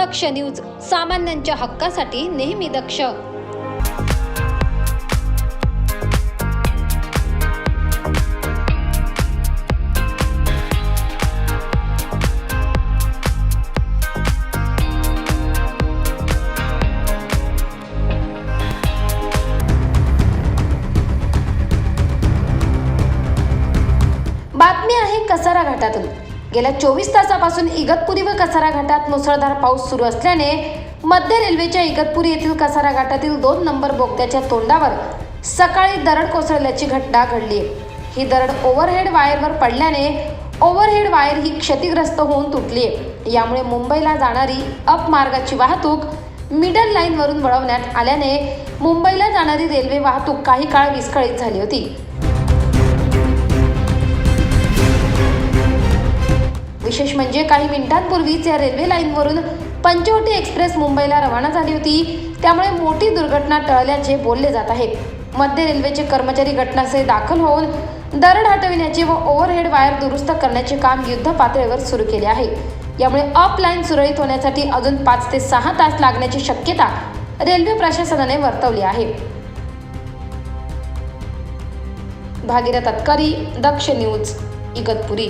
दक्ष news सामान्यांच्या हक्कासाठी नेहमी दक्ष. बातमी आहे कसारा घाटातून. गेल्या चोवीस तासापासून इगतपुरी व कसारा घाटात मुसळधार पाऊस सुरू असल्याने मध्य रेल्वेच्या इगतपुरी येथील कसारा घाटातील दोन नंबर बोगद्याच्या तोंडावर सकाळी दरड कोसळल्याची घटना घडली. ही दरड ओव्हरहेड वायरवर पडल्याने ओव्हरहेड वायर ही क्षतिग्रस्त होऊन तुटली. यामुळे मुंबईला जाणारी अप मार्गाची वाहतूक मिडल लाईनवरून वळवण्यात आल्याने मुंबईला जाणारी रेल्वे वाहतूक काही काळ विस्कळीत झाली होती. विशेष म्हणजे काही मिनिटांपूर्वीच या रेल्वे लाईनवरून पंचवटी एक्सप्रेस मुंबईला रवाना झाली होती. त्यामुळे मोठी दुर्घटना टळल्याचे बोलले जात आहे. मध्य रेल्वेचे कर्मचारी घटनास्थळी दाखल होऊन दरड हटविण्याचे व ओव्हरहेड वायर दुरुस्त करण्याचे काम युद्ध पातळीवर सुरू केले आहे. यामुळे अपलाईन सुरळीत होण्यासाठी अजून पाच ते सहा तास लागण्याची शक्यता रेल्वे प्रशासनाने वर्तवली आहे. भागीरथ तत्कारी दक्ष न्यूज इगतपुरी.